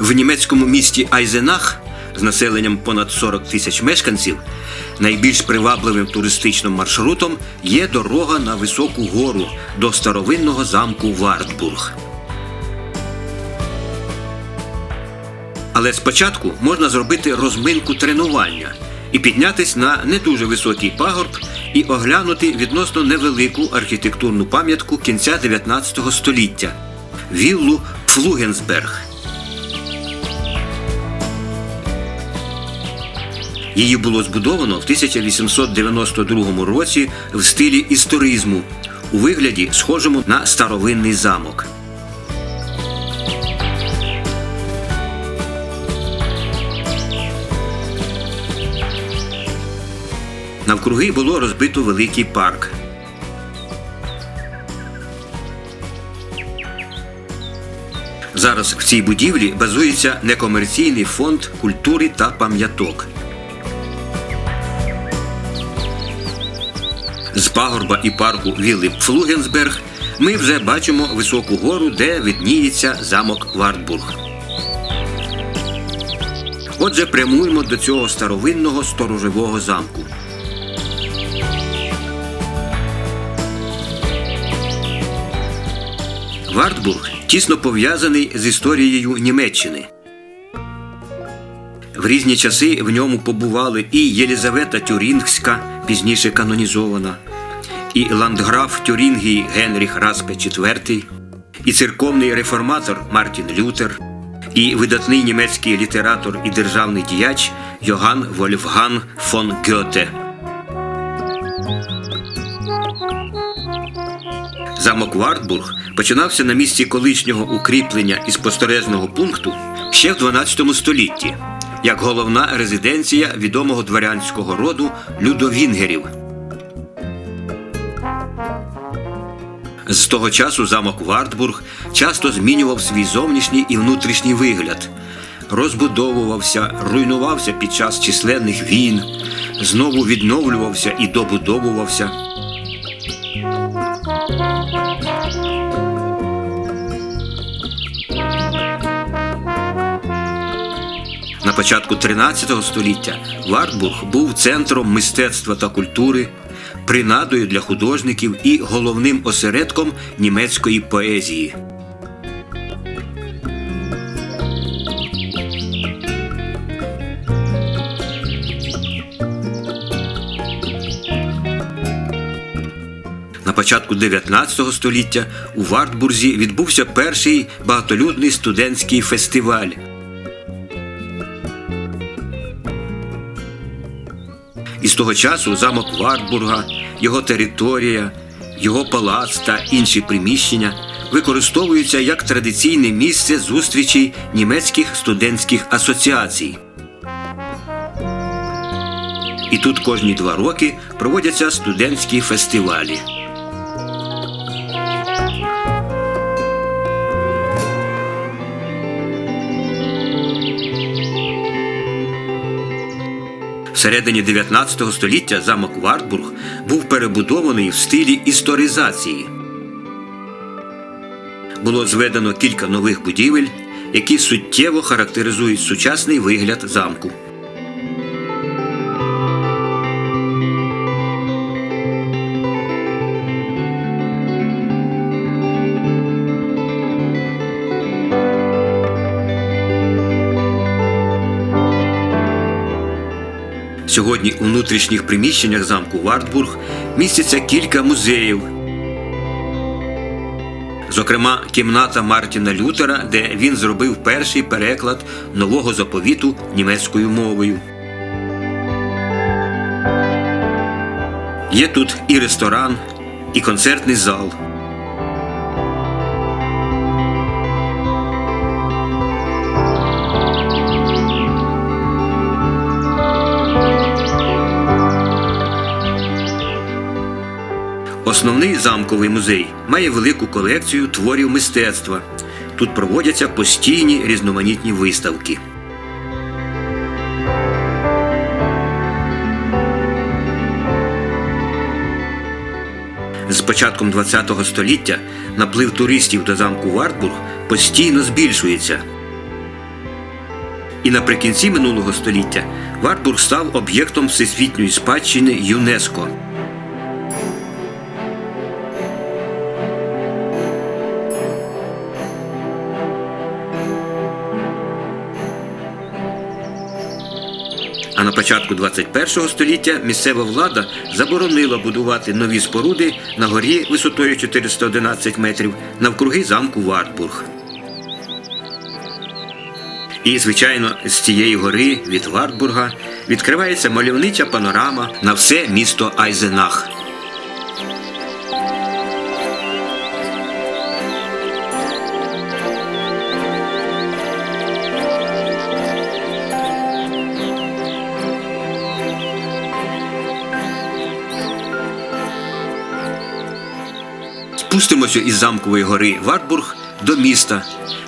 В німецькому місті Айзенах з населенням понад 40 тисяч мешканців найбільш привабливим туристичним маршрутом є дорога на високу гору до старовинного замку Вартбург. Але спочатку можна зробити розминку тренування і піднятись на не дуже високий пагорб і оглянути відносно невелику архітектурну пам'ятку кінця 19 століття віллу Пфлугенсберг. Її було збудовано в 1892 році в стилі історизму у вигляді, схожому на старовинний замок. Навкруги було розбито великий парк. Зараз в цій будівлі базується некомерційний фонд культури та пам'яток. З пагорба і парку Вілли Флугенсберг ми вже бачимо високу гору, де видніється замок Вартбург. Отже, прямуємо до цього старовинного сторожового замку. Вартбург тісно пов'язаний з історією Німеччини. В різні часи в ньому побували і Єлізавета Тюрінгська, пізніше канонізована, і ландграф Тюрінгії Генріх Распе IV, і церковний реформатор Мартін Лютер, і видатний німецький літератор і державний діяч Йоган Вольфган фон Гьоте. Замок Вартбург починався на місці колишнього укріплення і спостережного пункту ще в 12 столітті, як головна резиденція відомого дворянського роду Людовінгерів. З того часу замок Вартбург часто змінював свій зовнішній і внутрішній вигляд, розбудовувався, руйнувався під час численних війн, знову відновлювався і добудовувався. На початку 13 століття Вартбург був центром мистецтва та культури, принадою для художників і головним осередком німецької поезії. На початку 19 століття у Вартбурзі відбувся перший багатолюдний студентський фестиваль. І з того часу замок Вартбурга, його територія, його палац та інші приміщення використовуються як традиційне місце зустрічей німецьких студентських асоціацій. І тут кожні два роки проводяться студентські фестивалі. Всередині 19 століття замок Вартбург був перебудований в стилі історизації. Було зведено кілька нових будівель, які суттєво характеризують сучасний вигляд замку. Сьогодні у внутрішніх приміщеннях замку Вартбург містяться кілька музеїв. Зокрема, кімната Мартіна Лютера, де він зробив перший переклад нового заповіту німецькою мовою. Є тут і ресторан, і концертний зал. Основний замковий музей має велику колекцію творів мистецтва. Тут проводяться постійні різноманітні виставки. З початком ХХ століття наплив туристів до замку Вартбург постійно збільшується. І наприкінці минулого століття Вартбург став об'єктом всесвітньої спадщини ЮНЕСКО. А на початку 21 століття місцева влада заборонила будувати нові споруди на горі висотою 411 метрів навкруги замку Вартбург. І, звичайно, з цієї гори від Вартбурга відкривається мальовнича панорама на все місто Айзенах. Спустимося із замкової гори Вартбург до міста,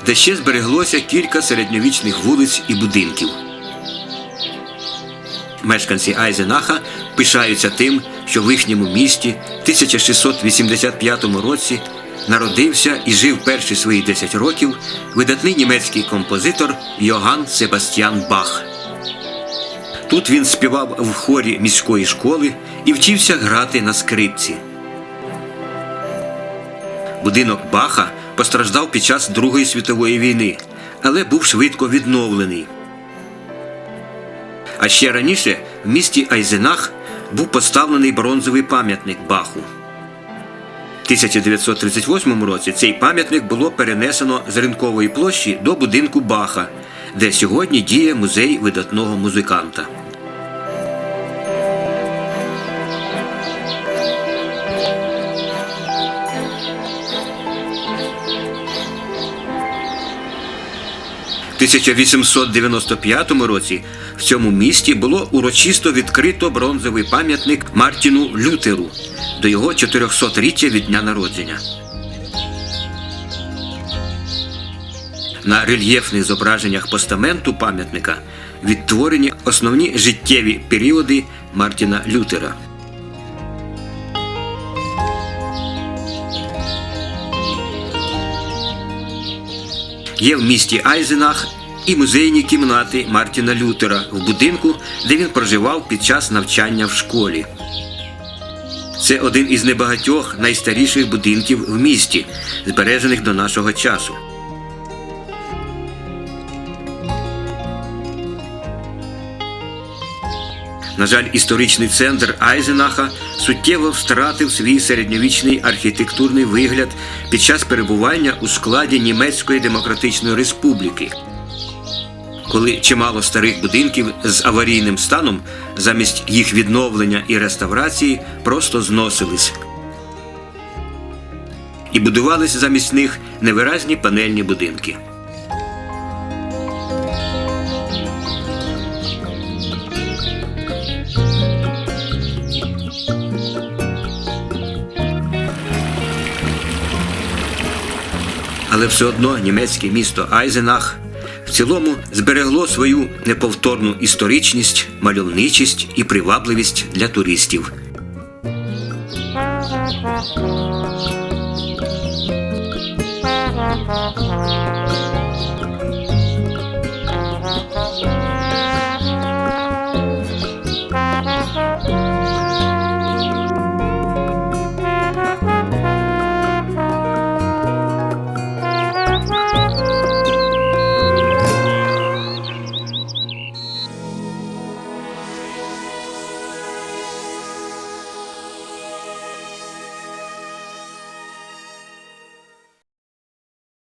де ще збереглося кілька середньовічних вулиць і будинків. Мешканці Айзенаха пишаються тим, що в їхньому місті в 1685 році народився і жив перші свої 10 років видатний німецький композитор Йоганн Себастьян Бах. Тут він співав в хорі міської школи і вчився грати на скрипці. Будинок Баха постраждав під час Другої світової війни, але був швидко відновлений. А ще раніше в місті Айзенах був поставлений бронзовий пам'ятник Баху. В 1938 році цей пам'ятник було перенесено з ринкової площі до будинку Баха, де сьогодні діє музей видатного музиканта. 1895 році в цьому місті було урочисто відкрито бронзовий пам'ятник Мартіну Лютеру до його 400-річчя від дня народження. На рельєфних зображеннях постаменту пам'ятника відтворені основні життєві періоди Мартіна Лютера. Є в місті Айзенах і музейні кімнати Мартіна Лютера в будинку, де він проживав під час навчання в школі. Це один із небагатьох найстаріших будинків в місті, збережених до нашого часу. На жаль, історичний центр Айзенаха суттєво втратив свій середньовічний архітектурний вигляд під час перебування у складі Німецької Демократичної Республіки, коли чимало старих будинків з аварійним станом замість їх відновлення і реставрації просто зносились. І будувались замість них невиразні панельні будинки. Але все одно німецьке місто Айзенах в цілому зберегло свою неповторну історичність, мальовничість і привабливість для туристів.